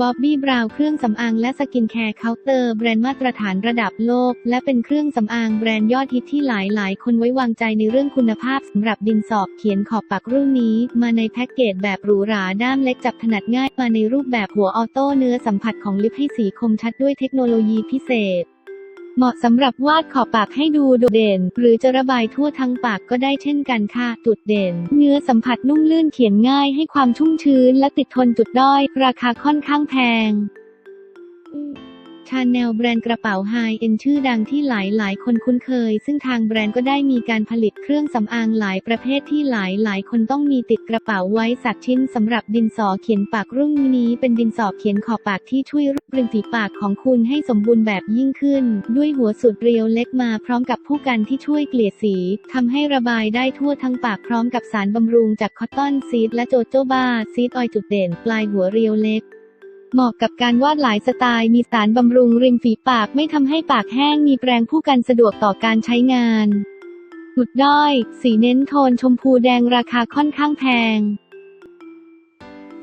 บ๊อบบี้บราว์เครื่องสำอางและสกินแคร์เคาน์เตอร์แบรนด์มาตรฐานระดับโลก และเป็นเครื่องสำอางแบรนด์ยอดฮิตที่หลายหลายๆคนไว้วางใจในเรื่องคุณภาพสำหรับดินสอบเขียนขอบปากรุ่นนี้ มาในแพ็กเกจแบบหรูหราด้ามเล็กจับถนัดง่ายมาในรูปแบบหัวออโต้เนื้อสัมผัสของลิปให้สีคมชัดด้วยเทคโนโลยีพิเศษ เหมาะสำหรับวาดขอบปากให้ดูโดดเด่น หรือจะระบายทั่วทั้งปากก็ได้เช่นกันค่ะจุดเด่น เนื้อสัมผัสนุ่มลื่นเขียนง่ายให้ความชุ่มชื้นและติดทนจุดด้อย ราคาค่อนข้างแพง ชาแนลแบรนด์กระเป๋าไฮเอ็นชื่อดังที่หลายหลายคนคุ้นเคย ซึ่งทางแบรนด์ก็ได้มีการผลิตเครื่องสำอางหลายประเภทที่หลายหลายคนต้องมีติดกระเป๋าไว้สักชิ้นสำหรับดินสอเขียนปากรุ่นนี้เป็นดินสอเขียนขอบปากที่ช่วยรูปริมฝีปากของคุณให้สมบูรณ์แบบยิ่งขึ้น ด้วยหัวสุดเรียวเล็กมาพร้อมกับผู้กันที่ช่วยเกลี่ยสีทำให้ระบายได้ทั่วทั้งปากพร้อมกับสารบำรุงจากคอตตอนซีดและโจโจบาซีดออยจุดเด่น ปลายหัวเรียวเล็ก เหมาะกับการวาดหลายสไตล์มีสารบำรุงริมฝีปากไม่ทำให้ปากแห้งมีแปรงผู้กันสะดวกต่อการใช้งานจุดด้อย สีเน้นโทนชมพูแดงราคาค่อนข้างแพง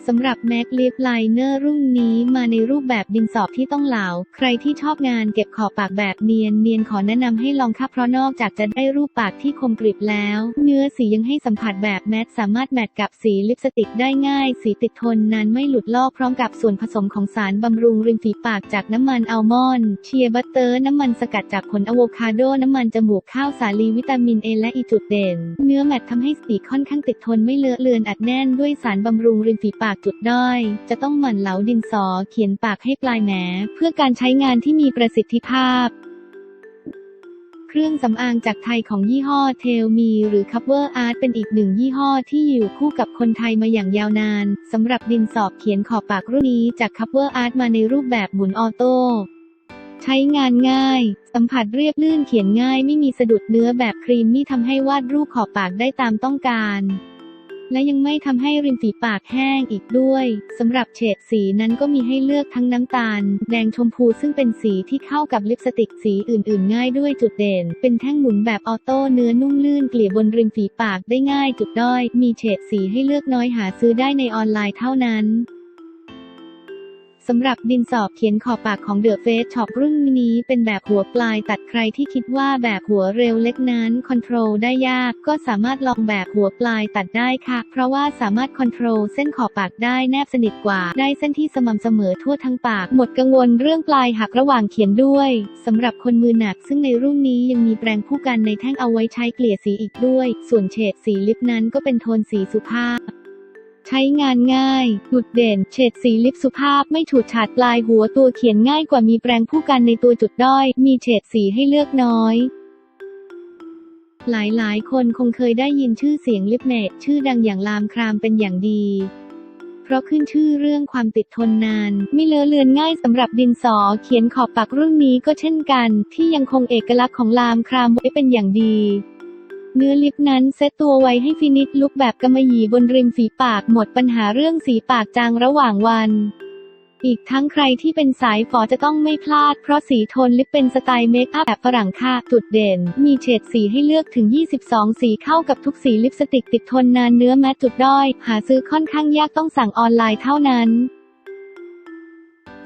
สำหรับ MAC Lip Liner รุ่นนี้มาในรูปแบบดินสอบที่ต้องเหลา ใครที่ชอบงานเก็บขอบปากแบบเนียนเนียนขอแนะนำให้ลองค่ะเพราะนอกจากจะได้รูปปากที่คมกริบแล้ว เนื้อสียังให้สัมผัสแบบแมตสามารถแมทกับสีลิปสติกได้ง่าย สีติดทนนานไม่หลุดลอกพร้อมกับส่วนผสมของสารบำรุงริมฝีปากจากน้ำมันอัลมอนด์เชียร์บัตเตอร์น้ำมันสกัดจากผลอะโวคาโดน้ำมันจมูกข้าวสาลีวิตามินเอและอีจุดเด่น เนื้อแมตทำให้สีค่อนข้างติดทนไม่เลอะเลือนอัดแน่นด้วยสารบำรุงริมฝีปากจุดด้อย จะต้องหมั่นเหลาดินสอเขียนปากให้ปลายแหนเพื่อการใช้งานที่มีประสิทธิภาพ เครื่องสำอางจากไทยของยี่ห้อเทลมีหรือ Cover Art เป็นอีกหนึ่งยี่ห้อที่อยู่คู่กับคนไทยมาอย่างยาวนานสำหรับดินสอเขียนขอบปากรุ่นนี้จาก Cover Art มาในรูปแบบหมุนออโต้ใช้งานง่าย สัมผัสเรียบลื่นเขียนง่ายไม่มีสะดุดเนื้อแบบครีมมี่ทำให้วาดรูปขอบปากได้ตามต้องการ และยังไม่ทำให้ริมฝีปากแห้งอีกด้วยสำหรับเฉดสีนั้นก็มีให้เลือกทั้งน้ำตาล แดงชมพูซึ่งเป็นสีที่เข้ากับลิปสติกสีอื่น ๆ ง่ายด้วยจุดเด่น เป็นแท่งหมุนแบบออโต้เนื้อนุ่มลื่นเกลี่ยบนริมฝีปากได้ง่ายจุดด้อย มีเฉดสีให้เลือกน้อยหาซื้อได้ในออนไลน์เท่านั้น สำหรับดินสอบเขียนขอบปากของเดอะเฟสช็อปรุ่นนี้เป็นแบบหัวปลายตัดใครที่คิดว่าแบบหัวเร็วเล็กนั้นคอนโทรลได้ยาก ก็สามารถลองแบบหัวปลายตัดได้ค่ะ เพราะว่าสามารถคอนโทรลเส้นขอบปากได้แนบสนิทกว่า ได้เส้นที่สม่ำเสมอทั่วทั้งปาก หมดกังวลเรื่องปลายหักระหว่างเขียนด้วยสำหรับคนมือหนัก ซึ่งในรุ่นนี้ยังมีแปรงผู้กันในแท่งเอาไว้ใช้เกลี่ยสีอีกด้วย ส่วนเฉดสีลิปนั้นก็เป็นโทนสีสุภาพ ใช้งานง่าย จุดเด่น เฉดสีลิปสุภาพไม่ฉูดฉาดปลายหัวตัวเขียนง่ายกว่ามีแปรงผู้กันในตัวจุดด้อย มีเฉดสีให้เลือกน้อยหลายๆคนคงเคยได้ยินชื่อเสียงลิปเมดชื่อดังอย่างลามครามเป็นอย่างดี เพราะขึ้นชื่อเรื่องความติดทนนาน ไม่เลอะเลือนง่ายสำหรับดินสอเขียนขอบปากรุ่นนี้ก็เช่นกัน ที่ยังคงเอกลักษณ์ของลามครามไว้เป็นอย่างดี เนื้อลิปนั้นเซตตัวไว้ให้ฟินิชลุกแบบกำมะหยี่บนริมฝีปากหมดปัญหาเรื่องสีปากจางระหว่างวัน อีกทั้งใครที่เป็นสายฝอจะต้องไม่พลาด เพราะสีโทนลิปเป็นสไตล์เมคอัพแบบฝรั่งค่ะจุดเด่น มีเฉดสีให้เลือกถึง 22 สีเข้ากับทุกสีลิปสติกติดทนนานเนื้อแมตจุดด้อย หาซื้อค่อนข้างยากต้องสั่งออนไลน์เท่านั้น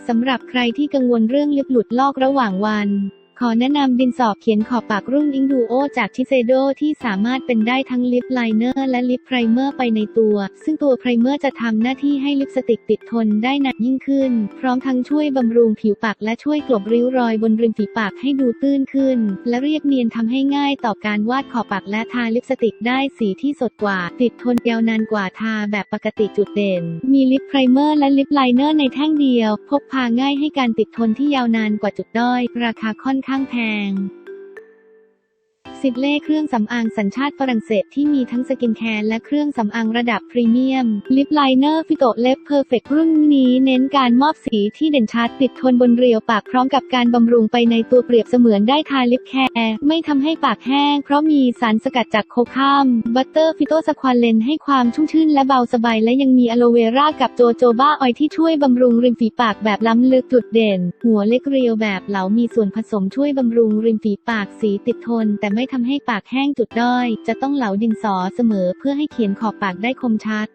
สำหรับใครที่กังวลเรื่องลิปหลุดลอกระหว่างวัน ขอแนะนำดินสอบเขียนขอบปากรุ่นอิงดูโอจากชิเซโดที่สามารถเป็นได้ทั้งลิปไลเนอร์และลิปไพรเมอร์ไปในตัว ซึ่งตัวไพรเมอร์จะทำหน้าที่ให้ลิปสติกติดทนได้นักยิ่งขึ้น พร้อมทั้งช่วยบำรุงผิวปากและช่วยกลบริ้วรอยบนริมฝีปากให้ดูตื้นขึ้น และเรียบเนียนทำให้ง่ายต่อการวาดขอบปากและทาลิปสติกได้สีที่สดกว่า ติดทนยาวนานกว่าทาแบบปกติจุดเด่น มีลิปไพรเมอร์และลิปไลเนอร์ในแท่งเดียว พกพาง่ายให้การติดทนที่ยาวนานกว่าจุดด้อย ราคาค่อนข้างข้างแพง สิบเล่เครื่องสำอางสัญชาติฝรั่งเศสที่มีทั้งสกินแคร์และเครื่องสำอางระดับพรีเมียม ลิปไลเนอร์ฟิโตเล็บเพอร์เฟกรุ่นนี้เน้นการมอบสีที่เด่นชัดติดทนบนเรียวปากพร้อมกับการบำรุงไปในตัวเปรียบเสมือนได้ทาลิปแคร์ไม่ทำให้ปากแห้งเพราะมีสารสกัดจากโคคัมบัตเตอร์ฟิโตสควอเลนให้ความชุ่มชื่นและเบาสบายและยังมีอะโลเวรากับโจโจบ้าออยที่ช่วยบำรุงริมฝีปากแบบล้ำลึกจุดเด่น หัวเล็กเรียวแบบเหลามีส่วนผสมช่วยบำรุงริมฝีปากสีติดทนแต่ไม่ทำให้ปากแห้งจุดด้อย จะต้องเหลาดินสอเสมอเพื่อให้เขียนขอบปากได้คมชัด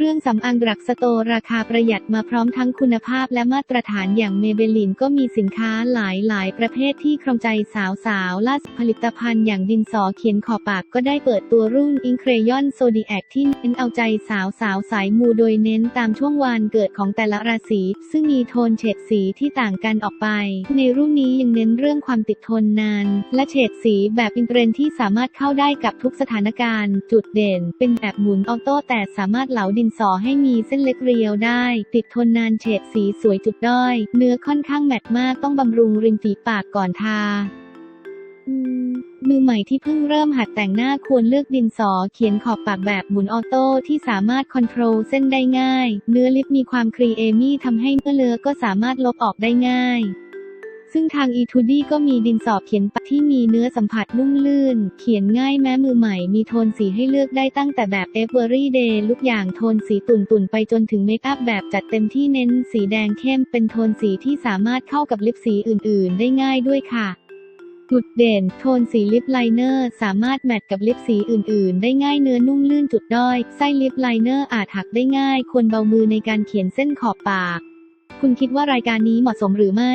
เครื่องสำอางดรักสโตรราคาประหยัดมาพร้อมทั้งคุณภาพและมาตรฐานอย่างเมเบลินก็มีสินค้าหลายหลายๆประเภทที่ครองใจสาวๆล่าสุดผลิตภัณฑ์อย่างดินสอเขียนขอบปากก็ได้เปิดตัวรุ่นอิงเครยอนโซดีแอคที่เน้นเอาใจสาวสาวๆสายมูโดยเน้นตามช่วงวันเกิดของแต่ละราศีซึ่งมีโทนเฉดสีที่ต่างกันออกไป ในรุ่นนี้ยังเน้นเรื่องความติดทนนาน และเฉดสีแบบอินเทรนที่สามารถเข้าได้กับทุกสถานการณ์ จุดเด่น เป็นแบบหมุนออโต้แต่สามารถเหลาดินสอให้มีเส้นเล็กเรียวได้ ติดทนนานเฉดสีสวยจุดด้อย เนื้อค่อนข้างแมตต์มากต้องบำรุงริมฝีปากก่อนทามือใหม่ที่เพิ่งเริ่มหัดแต่งหน้าควรเลือกดินสอเขียนขอบปากแบบหมุนออโต้ที่สามารถคอนโทรลเส้นได้ง่าย เนื้อลิปมีความครีเอมี่ทำให้เมื่อเลอะก็สามารถลบออกได้ง่าย ซึ่งทาง e t u d y ก็มีดินสอบเขียนปากที่มีเนื้อสัมผัสนุ่มลื่น เขียนง่ายแม้มือใหม่ มีโทนสีให้เลือกได้ตั้งแต่แบบ Everyday ลุกอย่างโทนสีตุ่นๆ ไปจนถึงเมคอัพแบบจัดเต็มที่เน้นสีแดงเข้มเป็นโทนสีที่สามารถเข้ากับลิปสีอื่นๆ ได้ง่ายด้วยค่ะจุดเด่น โทนสีลิปไลเนอร์ สามารถแมทกับลิปสีอื่น ๆ ได้ง่ายเนื้อนุ่มลื่นจุดด้อยไส้ลิปไลเนอร์อาจหักได้ง่าย ควรเบามือในการเขียนเส้นขอบปาก คุณคิดว่ารายการนี้เหมาะสมหรือไม่